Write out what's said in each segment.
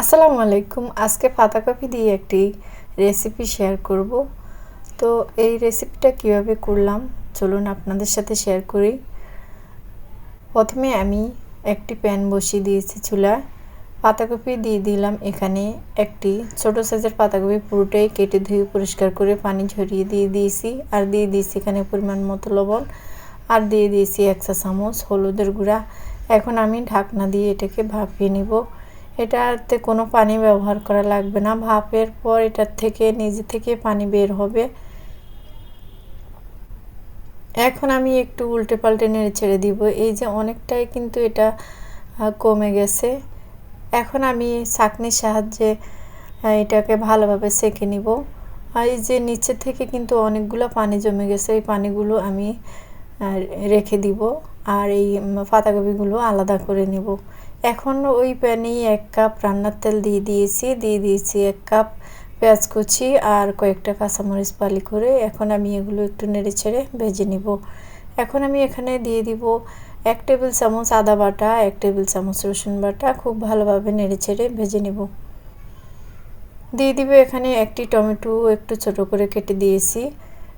আসসালামু আলাইকুম। আজকে পাতাকপি দিয়ে একটি রেসিপি শেয়ার করব। তো এই রেসিপিটা কীভাবে করলাম, চলুন আপনাদের সাথে শেয়ার করি। প্রথমে আমি একটি প্যান বসিয়ে দিয়েছি চুলায়। পাতাকপি দিয়ে দিলাম এখানে একটি ছোট সাইজের পাতাকপি পুরোটাই কেটে ধুয়ে পরিষ্কার করে পানি ঝরিয়ে দিয়ে দিয়েছি। আর দিয়ে দিয়েছি এখানে পরিমাণ মতো লবণ। আর দিয়ে দিয়েছি একশো চামচ হলুদের গুঁড়া। এখন আমি ঢাকনা দিয়ে এটাকে ভাপিয়ে নেব। এটাতে কোনো পানি ব্যবহার করা লাগবে না। ভাপের পর এটার থেকে নিজে থেকে পানি বের হবে। এখন আমি একটু উল্টে পাল্টে নেড়ে ছেড়ে দিব। এই যে অনেকটাই কিন্তু এটা কমে গেছে। এখন আমি চাকনির সাহায্যে এটাকে ভালোভাবে সেঁকে নিব। আর এই যে নিচে থেকে কিন্তু অনেকগুলো পানি জমে গেছে। এই পানিগুলো আমি রেখে দিব। আর এই পাতাকপিগুলো আলাদা করে নেব। এখন ওই প্যানেই এক কাপ রান্নার তেল দিয়ে দিয়েছি দিয়ে দিয়েছি এক কাপ পেঁয়াজ কুচি আর কয়েকটা কাঁচামরিচ পালি করে এখন আমি এগুলো একটু নেড়ে ছেড়ে ভেজে নিব। এখন আমি এখানে দিয়ে দিব এক টেবিল চামচ আদা বাটা, এক টেবিল চামচ রসুন বাটা, খুব ভালোভাবে নেড়ে ছেড়ে ভেজে নেব। দিয়ে দিব এখানে একটি টমেটো একটু ছোট করে কেটে দিয়েছি।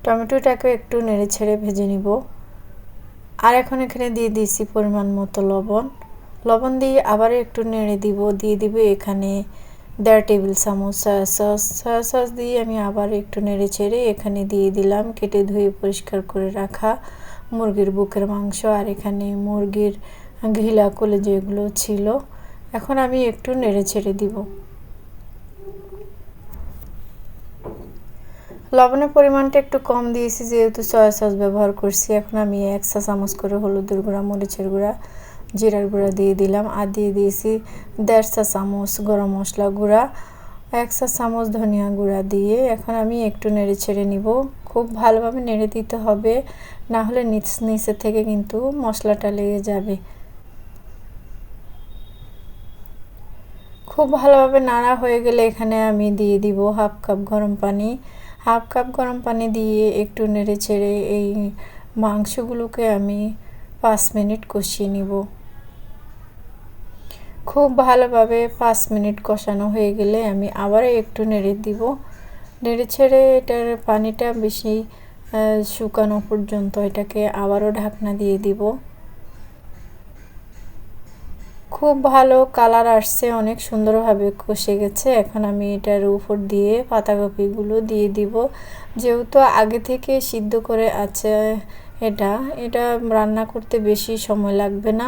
টমেটোটাকে একটু নেড়ে ছেড়ে ভেজে নিব। আর এখন এখানে দিয়ে দিয়েছি পরিমাণ মতো লবণ। লবণ দিয়ে আবার একটু নেড়ে দিব, দিয়ে দিব এখানে দেড় টেবিল চামচ সয়া সস সয়া সস দিয়ে আমি আবার একটু নেড়ে ছেড়ে এখানে দিয়ে দিলাম, কেটে ধুয়ে পরিষ্কার করে রাখা মুরগির বুকের মাংস আর এখানে মুরগির ঘিলা কলে যেগুলো ছিল। এখন আমি একটু নেড়ে ছেড়ে দিব। লবণের পরিমাণটা একটু কম দিয়েছি, যেহেতু সয়া সস ব্যবহার করছি। এখন আমি এক চা চামচ করে হলুদের গুঁড়া, মরিচের গুঁড়া জিরার গুঁড়া দিয়ে দিলাম আর দিয়ে দিয়েছি দেড় চা চামচ গরম মশলা গুঁড়া, এক চা চামচ ধনিয়া গুঁড়া দিয়ে। এখন আমি একটু নেড়ে ছেড়ে নিব। খুব ভালোভাবে নেড়ে দিতে হবে, না হলে নিচ, নিচে থেকে কিন্তু মশলাটা লেগে যাবে। খুব ভালোভাবে নাড়া হয়ে গেলে এখানে আমি দিয়ে দিব হাফ কাপ গরম পানি। হাফ কাপ গরম পানি দিয়ে একটু নেড়ে ছেড়ে এই মাংসগুলোকে আমি পাঁচ মিনিট কষিয়ে নিব। খুব ভালোভাবে পাঁচ মিনিট কষানো হয়ে গেলে আমি আবার একটু নেড়ে দিব। নেড়ে ছেড়ে এটার পানিটা বেশি শুকানো পর্যন্ত এটাকে আবারও ঢাকনা দিয়ে দিব। খুব ভালো কালার আসছে, অনেক সুন্দরভাবে কষে গেছে। এখন আমি এটার উপর দিয়ে পাতাকপিগুলো দিয়ে দিব। যেহেতু আগে থেকে সিদ্ধ করে আছে এটা এটা রান্না করতে বেশি সময় লাগবে না।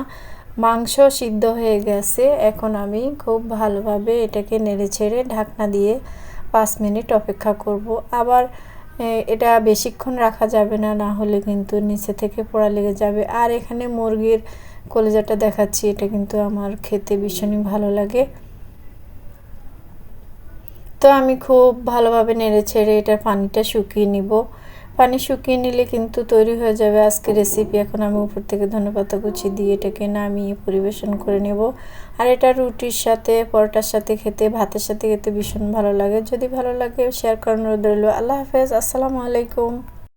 মাংস সিদ্ধ হয়ে গেছে, এখন আমি খুব ভালোভাবে এটাকে নেড়ে ছেড়ে ঢাকনা দিয়ে পাঁচ মিনিট অপেক্ষা করব। আবার এটা বেশিক্ষণ রাখা যাবে না না হলে কিন্তু নিচে থেকে পোড়া লেগে যাবে। আর এখানে মুরগির কলেজাটা দেখাচ্ছি, এটা কিন্তু আমার খেতে ভীষণই ভালো লাগে। তো আমি খুব ভালোভাবে নেড়ে ছেড়ে এটার পানিটা শুকিয়ে নিব। পানি শুকিয়ে নিলে কিন্তু তৈরি হয়ে যাবে আজকে রেসিপি এখন আমি উপর থেকে ধনেপাতা কুচি দিয়ে এটাকে নামিয়ে পরিবেশন করে নেব। আর এটা রুটির সাথে, পরোটার সাথে খেতে, ভাতের সাথে খেতে ভীষণ ভালো লাগে। যদি ভালো লাগে শেয়ার করানোর রইল। আল্লাহ হাফেজ। আসসালামু আলাইকুম।